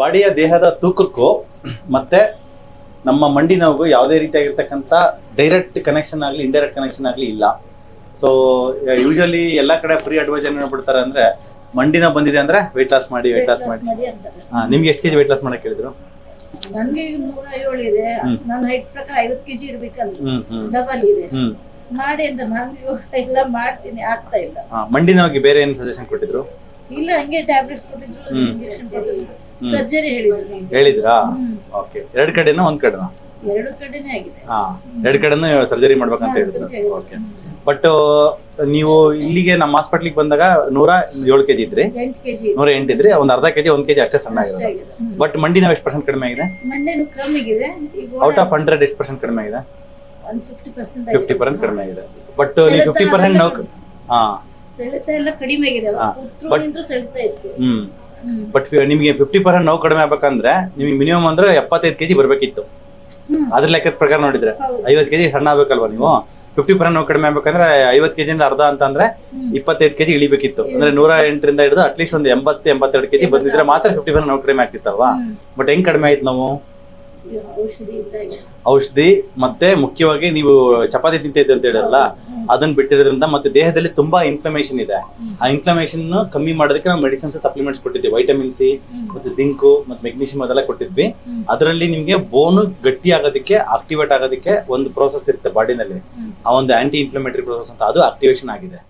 ಬಾಡಿಯ ದೇಹದ ತೂಕಕ್ಕೂ ಮತ್ತೆ ನಮ್ಮ ಮಂಡಿ ನೋವು ಯಾವುದೇ ರೀತಿಯಾಗಿರ್ತಕ್ಕಂಥ ಡೈರೆಕ್ಟ್ ಕನೆಕ್ಷನ್ ಆಗಲಿ ಇಂಡೈರೆಕ್ಟ್ ಕನೆಕ್ಷನ್ ಆಗಲಿ ಇಲ್ಲ. ಸೊ ಯೂಶಲಿ ಎಲ್ಲ ಕಡೆ ಫ್ರೀ ಅಡ್ವೈಸ್ ಏನು ಬಿಡ್ತಾರೆ ಅಂದ್ರೆ ಮಂಡಿನ ಬಂದಿದೆ ಅಂದ್ರೆ ವೆಯ್ಟ್ ಲಾಸ್ ಮಾಡಿ ವೆಯ್ಟ್ ಲಾಸ್ ಮಾಡಿ. ಹಾಂ ನಿಮ್ಗೆ ಎಷ್ಟು ಕೆಜಿ ವೆಯ್ಟ್ ಲಾಸ್ ಮಾಡಕ್ಕೆ ಹೇಳಿದ್ರು? ನನಗೆ ನೂರ ಏಳು ಇದೆ. ನನ್ನ ಹೈಟ್ ಪ್ರಕಾರ ಐವತ್ತು ಕೆಜಿ ಡಬಲ್ ಇದೆ. ಮಾಡಿ ಅಂತ ನಾನು ಎಲ್ಲ ಮಾಡ್ತೀನಿ ಆಗ್ತಾ ಇಲ್ಲ. ಹಾ, ಮಂಡಿ ನೋವಿಗೆ ಬೇರೆ ಏನು ಸಜೆಷನ್ ಕೊಟ್ಟಿದ್ರು? ಇಲ್ಲ ಹಂಗೆ ಟ್ಯಾಬ್ಲೆಟ್ಸ್ ಕೊಟ್ಟಿದ್ರು ಹ್ಮ್. ಇಂಜೆಕ್ಷನ್ ಕೊಟ್ಟಿದ್ರು. ಸರ್ಜರಿ ಹೇಳಿದ್ರು. ಹೇಳಿದ್ರಾ? ಓಕೆ ಎರಡು ಕಡೆನಾ ಒಂದ್ ಕಡೆನಾ? ಎರಡು ಕಡೆನೇ ಆಗಿದೆ. ಹಾ ಎರಡು ಕಡೆನೂ ಸರ್ಜರಿ ಮಾಡ್ಬೇಕಂತ ಹೇಳಿದ್ರು. ಓಕೆ ಬಟ್ ನೀವು ಇಲ್ಲಿಗೆ ನಮ್ಮ ಹಾಸ್ಪಿಟ್ಲಿಗೆ ಬಂದಾಗ ನೂರ ಏಳು ಕೆಜಿ ಇದ್ರಿ? ಎಂಟು ಕೆಜಿ ನೂರ ಎಂಟು ಇದ್ರಿ ಒಂದ್ ಅರ್ಧ ಕೆಜಿ ಒಂದ್ ಕೆಜಿ ಅಷ್ಟೇ ಸಣ್ಣ ಆಗಿದೆ. ಬಟ್ ಮಂಡಿ ನಾವು ಎಷ್ಟು ಪರ್ಸೆಂಟ್ ಕಡಿಮೆ ಆಗಿದೆ? ಮಂಡೆನು ಈಗ ಔಟ್ ಆಫ್ ಹಂಡ್ರೆಡ್ ಎಷ್ಟು ಪರ್ಸೆಂಟ್ ಕಡಿಮೆ ಆಗಿದೆ? ಒಂದು ಫಿಫ್ಟಿ ಪರ್ಸೆಂಟ್ ಫಿಫ್ಟಿ ಪರ್ಸೆಂಟ್ ಕಡಿಮೆ ಆಗಿದೆ. ಬಟ್ ನೀವು ಫಿಫ್ಟಿ ಪರ್ಸೆಂಟ್ ನೋವು ಹಾ. ಸೆಳೆತ ಎಲ್ಲ ಕಡಿಮೆ ಆಗಿದೆ ಹಾ. But- ಸೆಳಿತಾ ಇತ್ತು ಹ್ಮ್ ಹ್ಮ್. ಬಟ್ ನಿಮಗೆ ಫಿಫ್ಟಿ ಪರ್ಸೆಂಟ್ ನೋವು ಕಡಿಮೆ ಆಗ್ಬೇಕಂದ್ರೆ ನಿಮಗೆ ಮಿನಿಮಮ್ ಅಂದ್ರೆ ಎಪ್ಪತ್ತೈದು ಕೆಜಿ ಬರಬೇಕಿತ್ತು ಹ್ಮ್. ಅದ್ರ ಲೆಕ್ಕದ ಪ್ರಕಾರ ನೋಡಿದ್ರೆ ಹೌದು. ಐವತ್ತು ಕೆಜಿ ಸಣ್ಣ ಆಗ್ಬೇಕಲ್ವಾ ನೀವು ಫಿಫ್ಟಿ ಪರ್ಸೆಂಟ್ ನೋವು ಕಡಿಮೆ ಆಗ್ಬೇಕಂದ್ರೆ ಐವತ್ತು ಕೆಜಿ ಅರ್ಧ ಅಂತಂದ್ರೆ ಹ್ಮ್. ಇಪ್ಪತ್ತೈದು ಕೆಜಿ ಇಳಿಬೇಕಿತ್ತು ಅಂದ್ರೆ ನೂರ ಎಂಟರಿಂದ ಹಿಡಿದು ಅಟ್ಲೀಸ್ಟ್ ಒಂದು ಎಂಬತ್ತು ಎಂಬತ್ತೆರಡು ಕೆಜಿ ಬಂದಿದ್ರೆ ಮಾತ್ರ ಫಿಫ್ಟಿ ಪರ್ಸೆಂಟ್ ನೋವು ಕಡಿಮೆ ಆಗ್ತಿತ್ತಲ್ವಾ ಹ್ಮ್. ಬಟ್ ಹೆಂಗ್ ಕಡಿಮೆ ಆಯ್ತು ನಾವು ಇದು ಔಷಧಿಯಿಂದಾಗಿ ಔಷಧಿ ಮತ್ತೆ ಮುಖ್ಯವಾಗಿ ನೀವು ಚಪಾತಿ ತಿಂತಿದ್ದೆ ಅಂತ ಹೇಳಿರಲ್ಲ ಅದನ್ನ ಬಿಟ್ಟಿರೋದ್ರಿಂದ ಮತ್ತೆ ದೇಹದಲ್ಲಿ ತುಂಬಾ ಇನ್ಫ್ಲಮೇಷನ್ ಇದೆ. ಆ ಇನ್ಫ್ಲಮೇಷನ್ ಕಮ್ಮಿ ಮಾಡೋದಕ್ಕೆ ನಾವು ಮೆಡಿಸಿನ್ಸ್ ಸಪ್ಲಿಮೆಂಟ್ಸ್ ಕೊಟ್ಟಿದ್ವಿ. ವೈಟಮಿನ್ ಸಿ ಮತ್ತೆ ಜಿಂಕು ಮತ್ತೆ ಮೆಗ್ನೀಷಿಯಂ ಅದೆಲ್ಲ ಕೊಟ್ಟಿದ್ವಿ. ಅದರಲ್ಲಿ ನಿಮ್ಗೆ ಬೋನು ಗಟ್ಟಿ ಆಗೋದಕ್ಕೆ ಆಕ್ಟಿವೇಟ್ ಆಗೋದಕ್ಕೆ ಒಂದು ಪ್ರೋಸೆಸ್ ಇರುತ್ತೆ ಬಾಡಿನಲ್ಲಿ ಆ ಒಂದು ಆಂಟಿ ಇನ್ಫ್ಲಮೇಟರಿ ಪ್ರೋಸೆಸ್ ಅಂತ ಅದು ಆಕ್ಟಿವೇಶನ್ ಆಗಿದೆ.